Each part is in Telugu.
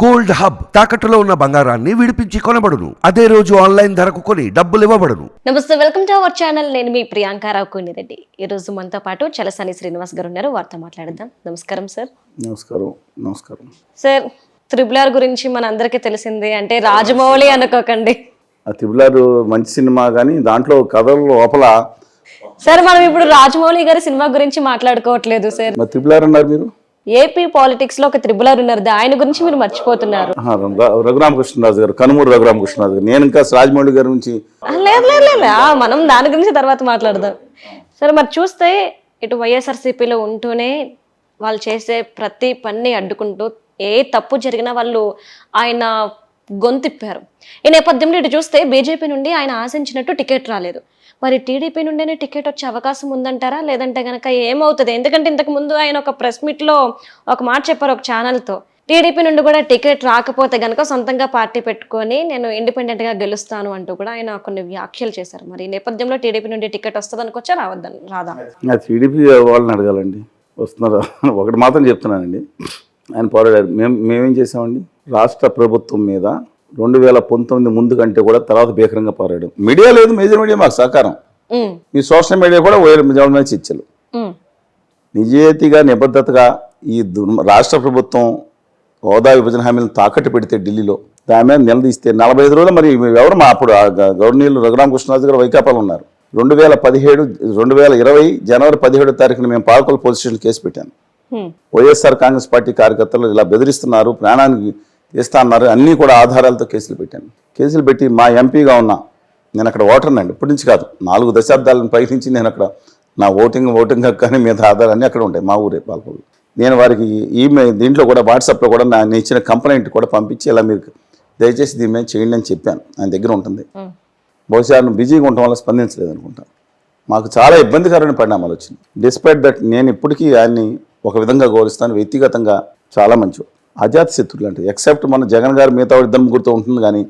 గోల్డ్ హబ్ తాకట్టులో ఉన్న బంగారాన్ని విడిపించి కొనబడును. అదే రోజు ఆన్లైన్ ధరకు కొని డబ్బులు ఇవ్వబడును. నమస్తే వెల్కమ్ టు అవర్ ఛానల్. నేను మీ ప్రియాంకారావు కోనిరెడ్డి. ఈ రోజు మనతో పాటు చలసాని శ్రీనివాస్ గారు ఉన్నారు. వారితో మాట్లాడదాం. నమస్కారం సార్. నమస్కారం నమస్కారం. సార్ త్రిబులార్ గురించి మన అందరికీ తెలిసిందే అంటే రాజమౌళి అనుకోకండి. ఆ త్రిబులారు మంచి సినిమా కానీ దాంట్లో కథల లోపల సార్ మనం ఇప్పుడు రాజమౌళి గారి సినిమా గురించి మాట్లాడుకోవట్లేదు సార్. త్రిబులార్ అన్నారు మీరు? ఏపీ పాలిటిక్స్లో ఒక త్రిబులార్ ఉన్నారు ఆయన గురించి మీరు మర్చిపోతున్నారు. రఘురామకృష్ణరాజు గారు కనుమూరు రఘురామకృష్ణరాజు గారు. నేను ఇంకా రాజమౌళి గారి నుంచి లేదు లేదు లేదు. మనం దాని గురించి తర్వాత మాట్లాడదాం. సరే మరి చూస్తే ఇటు వైఎస్ఆర్సీపీలో ఉంటూనే వాళ్ళు చేసే ప్రతి పని అడ్డుకుంటూ ఏ తప్పు జరిగినా వాళ్ళు ఆయన గొంతిప్పారు. ఈ నేపథ్యంలో ఇటు చూస్తే బీజేపీ నుండి ఆయన ఆశించినట్టు టికెట్ రాలేదు. మరి టీడీపీ నుండేనే టికెట్ వచ్చే అవకాశం ఉందంటారా? లేదంటే గనక ఏమవుతుంది? ఎందుకంటే ఇంతకు ముందు ఆయన ఒక ప్రెస్ మీట్లో ఒక మాట చెప్పారు ఒక ఛానల్తో. టీడీపీ నుండి కూడా టికెట్ రాకపోతే గనక సొంతంగా పార్టీ పెట్టుకొని నేను ఇండిపెండెంట్గా గెలుస్తాను అంటూ కూడా ఆయన కొన్ని వ్యాఖ్యలు చేశారు. మరి ఈ నేపథ్యంలో టీడీపీ నుండి టికెట్ వస్తుంది అనుకోవచ్చా రావద్దని రాదా టీడీపీ వాళ్ళని అడగాలండి. వస్తున్నారా? ఒకటి మాత్రం చెప్తున్నానండి. ఆయన పోరాడారు. మేము మేమేం చేసామండి? రాష్ట్ర ప్రభుత్వం మీద రెండు వేల పంతొమ్మిది ముందు కంటే కూడా తర్వాత భీకరంగా పోరాడాం. మీడియా లేదు మేజర్ మీడియా మాకు సహకారం. మీ సోషల్ మీడియా కూడా వేరే మీద చర్చలు ఉమ్, నిజాయితీగా నిబద్ధతగా ఈ రాష్ట్ర ప్రభుత్వం హోదా విభజన హామీలను తాకట్టు పెడితే ఢిల్లీలో దాని మీద నిలదీస్తే నలభై ఐదు రోజులు మరి ఎవరు మా అప్పుడు ఆ గ- గవర్నీయులు రఘురామకృష్ణరాజు గారు వైకాపాలు ఉన్నారు. రెండు వేల పదిహేడు రెండు వేల ఇరవై జనవరి పదిహేడు తారీఖున మేము పాలకొల పోలీస్ స్టేషన్ కేసు పెట్టాను. వైఎస్ఆర్ కాంగ్రెస్ పార్టీ కార్యకర్తలు ఇలా బెదిరిస్తున్నారు. ప్రాణానికి ఇస్తా అన్నారు అన్నీ కూడా ఆధారాలతో కేసులు పెట్టాను. కేసులు పెట్టి మా ఎంపీగా ఉన్నా నేను అక్కడ ఓటర్నండి ఇప్పటి నుంచి కాదు. నాలుగు దశాబ్దాలను పై నుంచి నేను అక్కడ నా ఓటింగ్ ఓటింగ్ హక్కు కానీ మిగతా ఆధారాలు అన్నీ అక్కడ ఉంటాయి మా ఊరే పాల్పొల్లి నేను వారికి ఈమెయిల్ దీంట్లో కూడా వాట్సాప్లో కూడా నా నేను ఇచ్చిన కంప్లైంట్ కూడా పంపించి ఇలా మీరు దయచేసి దీని మీద చేయండి అని చెప్పాను. ఆయన దగ్గర ఉంటుంది. బహుశా బిజీగా ఉండటం వల్ల స్పందించలేదు అనుకుంటా మాకు చాలా ఇబ్బందికరమైన పరిణామాలు వచ్చింది. డిస్పైట్ దట్ నేను ఇప్పటికీ ఆయన్ని ఒక విధంగా గౌరవిస్తాను. వ్యక్తిగతంగా చాలా మంచి అజాత శత్రులు అంటే ఎక్సెప్ట్ మన జగన్ గారు మిగతా ఇద్దరు ముగ్గురితో ఉంటుంది కానీ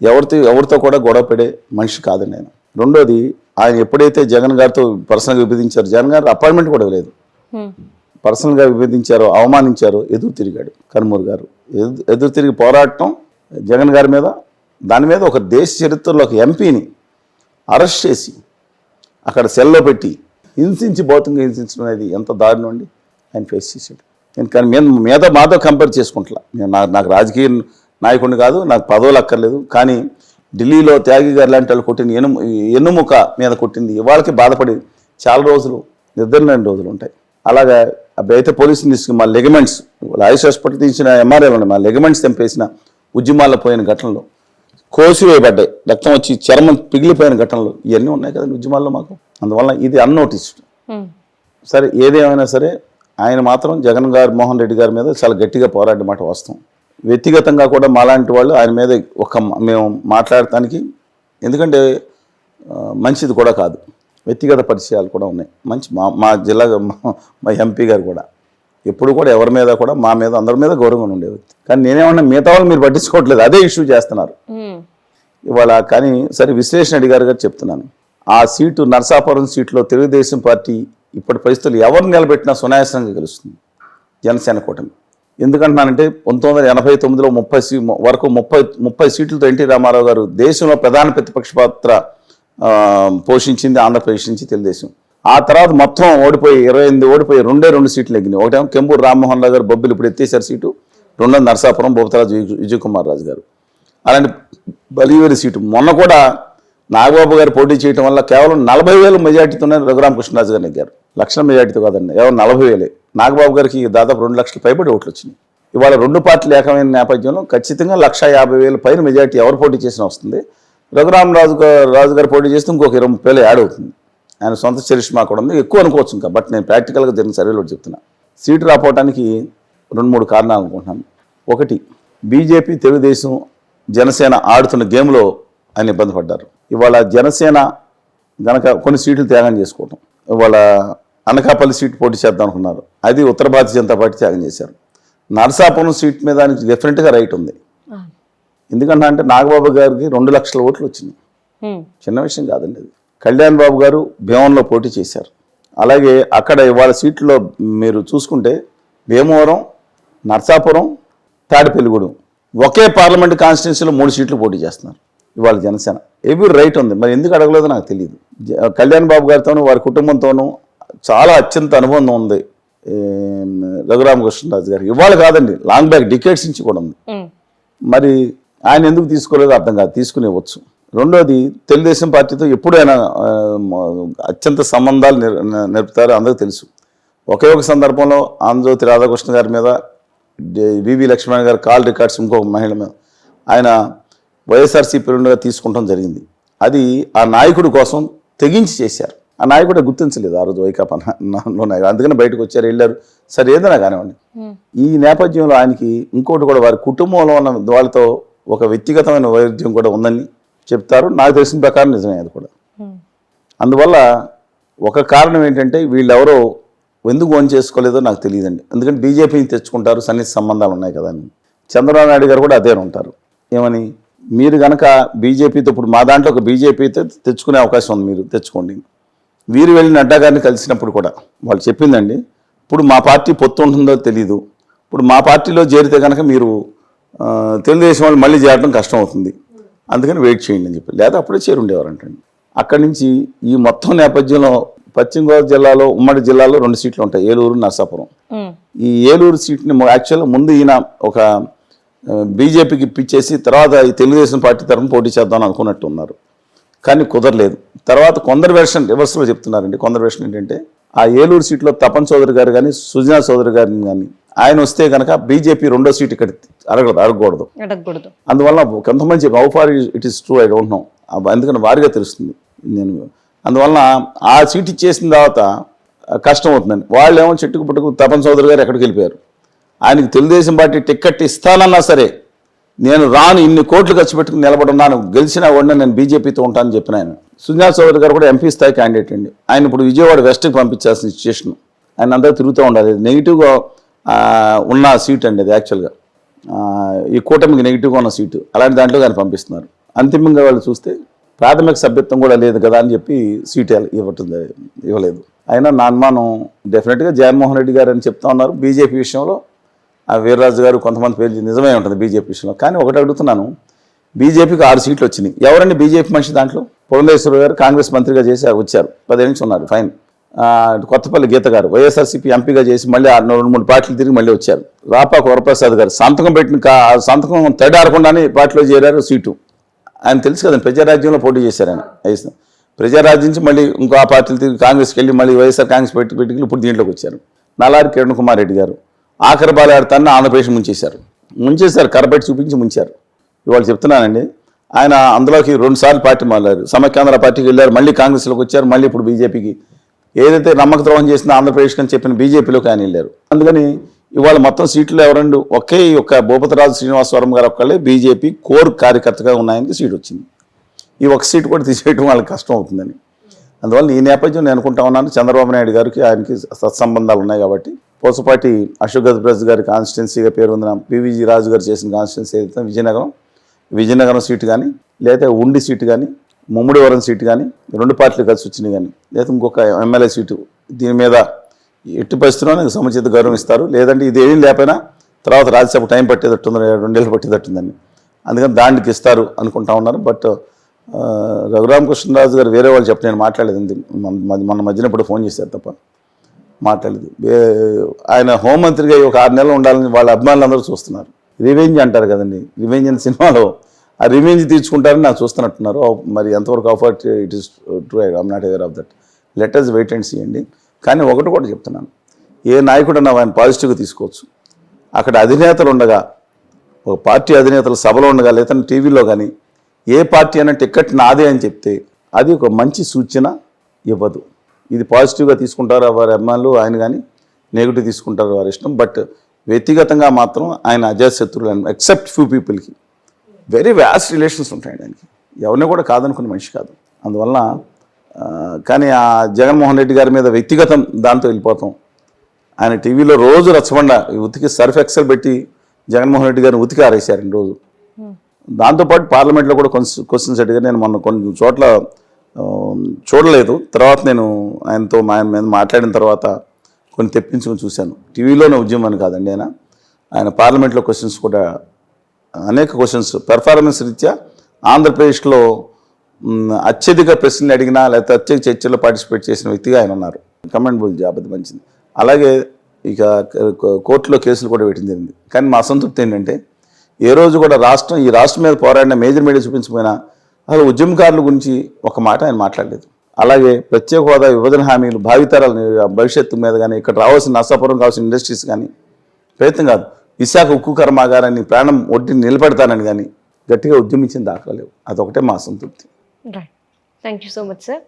ఎవరితో ఎవరితో కూడా గొడవ పడే మనిషి కాదు నేను రెండోది ఆయన ఎప్పుడైతే జగన్ గారితో పర్సనల్గా విభజించారో జగన్ గారు అపాయింట్మెంట్ కూడా లేదు పర్సనల్గా విభేదించారో అవమానించారో ఎదురు తిరిగాడు కన్మూర్ గారు. ఎదు- ఎదురు తిరిగి పోరాటం జగన్ గారి మీద దాని మీద ఒక దేశ చరిత్రలో ఒక ఎంపీని అరెస్ట్ చేసి అక్కడ సెల్లో పెట్టి హింసించి భౌతికంగా హింసించడం అనేది ఎంత దారుణం అండి ఆయన ఫేస్ చేశాడు. నేను కానీ మీద మీద మాతో కంపేర్ చేసుకుంటా నేను నాకు నాకు రాజకీయ నాయకుడిని కాదు నాకు పదవులు అక్కర్లేదు. కానీ ఢిల్లీలో త్యాగి గారు లాంటి వాళ్ళు కొట్టిన ఎను ఎన్నుముక మీద కొట్టింది. ఇవాళకి బాధపడి చాలా రోజులు నిద్రలేని రోజులు ఉంటాయి. అలాగా అయితే పోలీసులు తీసుకుని మా లెగమెంట్స్ ఆయుష్ హాస్పిటల్ తీసిన ఎంఆర్ఐలు ఉన్నాయి మా లెగమెంట్స్ తెంపేసిన ఉద్యమాల్లో పోయిన ఘటనలు కోసివేయబడ్డాయి. రక్తం వచ్చి చర్మం పిగిలిపోయిన ఘటనలు ఇవన్నీ ఉన్నాయి కదండి ఉద్యమాల్లో మాకు. అందువల్ల ఇది అన్నోటిస్డ్ సరే ఏదేమైనా సరే ఆయన మాత్రం జగన్ గారు మోహన్ రెడ్డి గారి మీద చాలా గట్టిగా పోరాడిన మాట వాస్తవం. వ్యక్తిగతంగా కూడా మాలాంటి వాళ్ళు ఆయన మీద ఒక మేము మాట్లాడటానికి ఎందుకంటే మంచిది కూడా కాదు. వ్యక్తిగత పరిచయాలు కూడా ఉన్నాయి. మంచి మా మా జిల్లా మా- ఎంపీ గారు కూడా. ఎప్పుడు కూడా ఎవరి మీద కూడా మా మీద అందరి మీద గౌరవంగా ఉండే వ్యక్తి కానీ నేనేమన్నా మిగతా వాళ్ళు మీరు పట్టించుకోవట్లేదు. అదే ఇష్యూ చేస్తున్నారు. ఇవాళ కానీ సరే విశ్లేషణ అడిగారు గారు చెప్తున్నాను. ఆ సీటు నర్సాపురం సీట్లో తెలుగుదేశం పార్టీ ఇప్పటి పరిస్థితులు ఎవరు నిలబెట్టినా సునాయాసంగా గెలుస్తుంది జనసేన కూటమి. ఎందుకంటున్నానంటే పంతొమ్మిది వందల ఎనభై తొమ్మిదిలో ముప్పై సీ వరకు ముప్పై ముప్పై సీట్లతో ఎన్టీ రామారావు గారు దేశంలో ప్రధాన ప్రతిపక్ష పాత్ర పోషించింది ఆంధ్రప్రదేశ్ నుంచి తెలుగుదేశం. ఆ తర్వాత మొత్తం ఓడిపోయి ఇరవై ఎనిమిది ఓడిపోయి రెండే రెండు సీట్లు ఎగ్గినాయి ఒకటేమో కెంబూరు రామ్మోహన్ రావు గారు బొబ్బిలు ఇప్పుడు ఎత్తేసారు సీటు. రెండో నరసాపురం బొబతరాజు విజయ్ కుమార్ రాజు గారు. అలాంటి బలివేరి సీటు. మొన్న కూడా నాగబాబు గారు పోటీ చేయడం వల్ల కేవలం నలభై వేలు మెజార్టీతోనే రఘురామకృష్ణరాజు గారు నెగ్గారు. లక్షల మెజార్టీతో కాదండి. కేవలం నలభై వేలే. నాగబాబు గారికి దాదాపు రెండు లక్షల పైబడి ఓట్లు వచ్చినాయి. ఇవాళ రెండు పార్టీలు ఏకమైన నేపథ్యంలో ఖచ్చితంగా లక్ష యాభై వేలు పైన మెజార్టీ ఎవరు పోటీ చేసినా వస్తుంది. రఘురామరాజు గారు రాజు గారు పోటీ చేస్తే ఇంకొక ఇరవై ముప్పై వేలు యాడ్ అవుతుంది. ఆయన సొంత చరిష్మా కూడా ఉంది. ఎక్కువ అనుకోవచ్చు ఇంకా బట్ నేను ప్రాక్టికల్గా జరిగిన సర్వేలో చెప్తున్నా. సీటు రాపోవడానికి రెండు మూడు కారణాలు అనుకుంటున్నాను. ఒకటి బీజేపీ తెలుగుదేశం జనసేన ఆడుతున్న గేమ్లో ఆయన ఇబ్బంది పడ్డారు. ఇవాళ జనసేన గనక కొన్ని సీట్లు త్యాగం చేసుకోవటం ఇవాళ అనకాపల్లి సీట్ పోటీ చేద్దాం అనుకున్నారు అది ఉత్తర భారతీయ జనతా పార్టీ త్యాగం చేశారు. నరసాపురం సీట్ మీద ఆయనకి డెఫినెట్గా రైట్ ఉంది. ఎందుకంటే అంటే నాగబాబు గారికి రెండు లక్షల ఓట్లు వచ్చినాయి చిన్న విషయం కాదండి అది. కళ్యాణ్ బాబు గారు భీమంలో పోటీ చేశారు. అలాగే అక్కడ ఇవాళ సీట్లో మీరు చూసుకుంటే భీమవరం నర్సాపురం తాడిపెల్లిగూడెం ఒకే పార్లమెంట్ కాన్స్టిట్యున్సీలో మూడు సీట్లు పోటీ చేస్తున్నారు. ఇవాళ జనసేన. ఎవ్రీ రైట్ ఉంది. మరి ఎందుకు అడగలేదో నాకు తెలియదు కళ్యాణ్ బాబు గారితోనూ వారి కుటుంబంతోనూ చాలా అత్యంత అనుబంధం ఉంది రఘురామకృష్ణరాజు గారు. ఇవాళ కాదండి లాంగ్ బ్యాక్ డికేట్స్ నుంచి కూడా ఉంది. మరి ఆయన ఎందుకు తీసుకోలేదో అర్థం కాదు తీసుకునేవచ్చు. రెండోది తెలుగుదేశం పార్టీతో ఎప్పుడైనా ఆ, మ- అత్యంత సంబంధాలు నిర్- నిలుపుతారో అందరికీ తెలుసు. ఒకే ఒక సందర్భంలో ఆంధ్రజ్యోతి రాధాకృష్ణ గారి మీద వివి లక్ష్మణ్ గారి కాల్ రికార్డ్స్ ఇంకొక మహిళ మీద. ఆయన వైఎస్ఆర్సీపీ రెండుగా తీసుకుంటాం జరిగింది. అది ఆ నాయకుడి కోసం తెగించి చేశారు. ఆ నాయకుడు గుర్తించలేదు ఆ రోజు వైకాపా నాయకుడు. అందుకని బయటకు వచ్చారు వెళ్ళారు. సరే ఏదైనా కానివ్వండి. ఈ నేపథ్యంలో ఆయనకి ఇంకోటి కూడా వారి కుటుంబంలో ఉన్న వాళ్ళతో ఒక వ్యక్తిగతమైన వైరుధ్యం కూడా ఉందని చెప్తారు. నాకు తెలిసిన ప్రకారం నిజమే అది కూడా. అందువల్ల ఒక కారణం ఏంటంటే వీళ్ళెవరో ఎందుకు ఓన్ చేసుకోలేదో నాకు తెలియదండి. ఎందుకంటే బీజేపీని తెచ్చుకుంటారు సన్నిహిత సంబంధాలు ఉన్నాయి కదా అని. చంద్రబాబు నాయుడు గారు కూడా అదే ఉంటారు. ఏమని? మీరు గనక బీజేపీతో ఇప్పుడు మా దాంట్లో ఒక బీజేపీతో తెచ్చుకునే అవకాశం ఉంది మీరు తెచ్చుకోండి. వీరు వెళ్ళి నడ్డా గారిని కలిసినప్పుడు కూడా వాళ్ళు చెప్పిందండి ఇప్పుడు మా పార్టీ పొత్తు ఉంటుందో తెలీదు. ఇప్పుడు మా పార్టీలో చేరితే కనుక మీరు తెలుగుదేశం వాళ్ళు మళ్ళీ చేరడం కష్టం అవుతుంది. అందుకని వెయిట్ చేయండి అని చెప్పి. లేదా అప్పుడే చేరి ఉండేవారంటండి. అక్కడి నుంచి ఈ మొత్తం నేపథ్యంలో పశ్చిమ గోదావరి జిల్లాలో ఉమ్మడి జిల్లాలో రెండు సీట్లు ఉంటాయి ఏలూరు నరసాపురం. ఈ ఏలూరు సీట్ని యాక్చువల్గా ముందు ఈయన ఒక బీజేపీకి ఇప్పించేసి తర్వాత ఈ తెలుగుదేశం పార్టీ తరఫున పోటీ చేద్దాం అనుకున్నట్టు ఉన్నారు కానీ కుదరలేదు. తర్వాత కొందరు వెర్షన్ రివర్స్లో చెప్తున్నారండి. కొందరు వెర్షన్ ఏంటంటే ఆ ఏలూరు సీట్లో తపన్ చౌదరి గారు కానీ సుజనా చౌదరి గారిని కానీ ఆయన వస్తే కనుక బీజేపీ రెండో సీట్ ఇక్కడ అడగదు అడగకూడదు అడగకూడదు. అందువల్ల కొంతమంది how far it is true I don't know ఎందుకంటే వారిగా తెలుస్తుంది. నేను అందువలన ఆ సీట్ ఇచ్చేసిన తర్వాత కష్టం అవుతుందండి. వాళ్ళు ఏమో చెట్టుకు పుట్టుకు తపన్ చౌదరి గారు ఎక్కడికి వెళ్ళిపోయారు. ఆయనకు తెలుగుదేశం పార్టీ టిక్కెట్ ఇస్తానన్నా సరే నేను రాను ఇన్ని కోట్లు ఖర్చు పెట్టుకుని నిలబడున్నాను గెలిచిన వాడిని నేను బీజేపీతో ఉంటానని చెప్పిన ఆయన. సుజనా చౌదరి గారు కూడా ఎంపీ స్థాయి క్యాండిడేట్ అండి. ఆయన ఇప్పుడు విజయవాడ వెస్ట్కి పంపించాల్సిన సిచ్యుయేషన్ ఆయన అందరూ తిరుగుతూ ఉండాలి. నెగిటివ్గా ఉన్న సీట్ అండి అది యాక్చువల్గా ఈ కూటమికి నెగిటివ్గా ఉన్న సీటు అలాంటి దాంట్లో కానీ పంపిస్తున్నారు. అంతిమంగా వాళ్ళు చూస్తే ప్రాథమిక సభ్యత్వం కూడా లేదు కదా అని చెప్పి సీట్ ఇవ్వటం ఇవ్వలేదు. అయినా నా అనుమానం డెఫినెట్గా జగన్మోహన్ రెడ్డి గారు అని చెప్తా ఉన్నారు. బీజేపీ విషయంలో వీర్రాజు గారు కొంతమంది పేరు నిజమే ఉంటుంది బీజేపీ విషయంలో. కానీ ఒకటి అడుగుతున్నాను బీజేపీకి ఆరు సీట్లు వచ్చినాయి. ఎవరండి బీజేపీ మనిషి దాంట్లో? పురంధేశ్వర గారు కాంగ్రెస్ మంత్రిగా చేసి వచ్చారు. పదిహేను నుంచి ఉన్నారు ఫైన్. కొత్తపల్లి గీత గారు వైఎస్ఆర్సీపీ ఎంపీగా చేసి మళ్ళీ రెండు మూడు పార్టీలు తిరిగి మళ్ళీ వచ్చారు. రాపా వరప్రసాద్ గారు సంతకం పెట్టిన కా సంతకం తడారకుండానే పార్టీలో చేరారు సీటు. ఆయన తెలుసు కదండి ప్రజారాజ్యంలో పోటీ చేశారు ఆయన ప్రజారాజ్యం నుంచి మళ్ళీ ఇంకో ఆ పార్టీలు తిరిగి కాంగ్రెస్కి వెళ్ళి మళ్ళీ వైఎస్ఆర్ కాంగ్రెస్ పెట్టి పెట్టి ఇప్పుడు దీంట్లోకి వచ్చారు. నల్లారి కిరణ్ కుమార్ రెడ్డి గారు ఆఖరి బాలాడతాన్ని ఆంధ్రప్రదేశ్ ముంచేశారు. ముంచేశారు కరబెట్టి చూపించి ముంచారు. ఇవాళ చెప్తున్నానండి ఆయన అందులోకి రెండుసార్లు పార్టీ మారారు. సమైక్యాంధ్ర పార్టీకి వెళ్ళారు మళ్ళీ కాంగ్రెస్లోకి వచ్చారు మళ్ళీ ఇప్పుడు బీజేపీకి. ఏదైతే నమ్మక ద్రోహం చేసిన ఆంధ్రప్రదేశ్కి అని చెప్పిన బీజేపీలోకి ఆయన వెళ్ళారు. అందుకని ఇవాళ మొత్తం సీట్లు ఎవరండు? ఒకే ఈ యొక్క భూపతిరాజు శ్రీనివాసవరం గారు ఒక్కళ్ళే బీజేపీ కోర్ కార్యకర్తగా ఉన్నాయని సీట్ వచ్చింది. ఈ ఒక సీటు కూడా తీసేయడం వాళ్ళకి కష్టం అవుతుందని. అందువల్ల ఈ నేపథ్యం నేను అనుకుంటా ఉన్నాను చంద్రబాబు నాయుడు గారికి ఆయనకి సత్సంబంధాలు ఉన్నాయి కాబట్టి పోసపాటి అశోక్ గజప్రజ్ గారి కాన్స్టిట్యున్సీగా పేరు ఉన్న పివిజి రాజు గారు చేసిన కాన్స్టిట్యున్సీ అయితే విజయనగరం విజయనగరం సీటు కానీ లేకపోతే ఉండి సీటు కానీ ముమ్మడివరం సీటు కానీ రెండు పార్టీలు కలిసి వచ్చినాయి కానీ లేదా ఇంకొక ఎమ్మెల్యే సీటు దీని మీద ఎట్టి పరిస్థితుల్లో నాకు సముచిత గౌరవం ఇస్తారు. లేదంటే ఇది ఏం లేకపోయినా తర్వాత రాజ్యసభ టైం పట్టేటట్టుంది రెండేళ్ళు పట్టేటట్టుందని అందుకని దానికి ఇస్తారు అనుకుంటా ఉన్నారు. బట్ రఘురామకృష్ణరాజు గారు వేరే వాళ్ళు చెప్పి నేను మాట్లాడలేదు మన- మన- మన మధ్యన ఇప్పుడు ఫోన్ చేశారు తప్ప. మాట్లాడలేదు. ఆయన హోంమంత్రిగా ఒక ఆరు నెలలు ఉండాలని వాళ్ళ అభిమానులు అందరూ చూస్తున్నారు. రివెంజ్ అంటారు కదండి రివెంజ్ అనే సినిమాలో ఆ రివెంజ్ తీర్చుకుంటారని నాకు చూస్తున్నట్టున్నారు. మరి ఎంతవరకు effort it is true I'm not aware of that letters weight and. సీయండి కానీ ఒకటి కూడా చెప్తున్నాను. ఏ నాయకుడు అన్నా ఆయన పాజిటివ్గా తీసుకోవచ్చు. అక్కడ అధినేతలు ఉండగా ఒక పార్టీ అధినేతలు సభలో ఉండగా లేదంటే టీవీలో కానీ ఏ పార్టీ అయినా టికెట్ నాదే అని చెప్తే అది ఒక మంచి సూచన ఇవ్వదు. ఇది పాజిటివ్గా తీసుకుంటారు వారి అభిమానులు? ఆయన కానీ నెగిటివ్ తీసుకుంటారు వారి ఇష్టం? బట్ వ్యక్తిగతంగా మాత్రం ఆయన అజాశత్రులు ఎక్సెప్ట్ ఫ్యూ పీపుల్కి వెరీ వ్యాస్ట్ రిలేషన్స్ ఉంటాయండి ఆయనకి. ఎవరిని కూడా కాదనుకునే మనిషి కాదు. అందువల్ల కానీ ఆ జగన్మోహన్ రెడ్డి గారి మీద వ్యక్తిగతం దాంతో వెళ్ళిపోతాం. ఆయన టీవీలో రోజు రచ్చబండ ఉతికి సర్ఫ్ ఎక్సెల్ పెట్టి జగన్మోహన్ రెడ్డి గారిని ఉతికి ఆరేశారు రోజు దాంతోపాటు పార్లమెంట్లో కూడా క్వశ్చన్స్ అడిగారు. నేను మొన్న కొన్ని చోట్ల చూడలేదు. తర్వాత నేను ఆయనతో మా ఆయన మీద మాట్లాడిన తర్వాత కొన్ని తెప్పించుకొని చూశాను. టీవీలోనే ఉద్యమం కాదండి ఆయన. ఆయన పార్లమెంట్లో క్వశ్చన్స్ కూడా అనేక క్వశ్చన్స్ పెర్ఫార్మెన్స్ రీత్యా ఆంధ్రప్రదేశ్లో అత్యధిక ప్రశ్నలు అడిగినా లేకపోతే అత్యధిక చర్చల్లో పార్టిసిపేట్ చేసిన వ్యక్తిగా ఆయన ఉన్నారు. కమెండబుల్ జాబ్ అది మంచిది. అలాగే ఇక కోర్టులో కేసులు కూడా పెట్టింది జరిగింది. కానీ మా అసంతృప్తి ఏంటంటే ఏ రోజు కూడా రాష్ట్రం ఈ రాష్ట్రం మీద పోరాడిన మేజర్ మీడియా చూపించకపోయినా అసలు ఉద్యమకారుల గురించి ఒక మాట ఆయన మాట్లాడలేదు. అలాగే ప్రత్యేక హోదా విభజన హామీలు భావితరాల భవిష్యత్తు మీద కానీ ఇక్కడ రావాల్సిన నష్టపురం కావాల్సిన ఇండస్ట్రీస్ కానీ ప్రయత్నం కాదు. విశాఖ ఉక్కు కర్మాగారాన్ని ప్రాణం ఒడ్డి నిలబెడతానని కానీ గట్టిగా ఉద్యమించిన దాఖలేవు అదొకటే మా సంతృప్తి thank you so much sir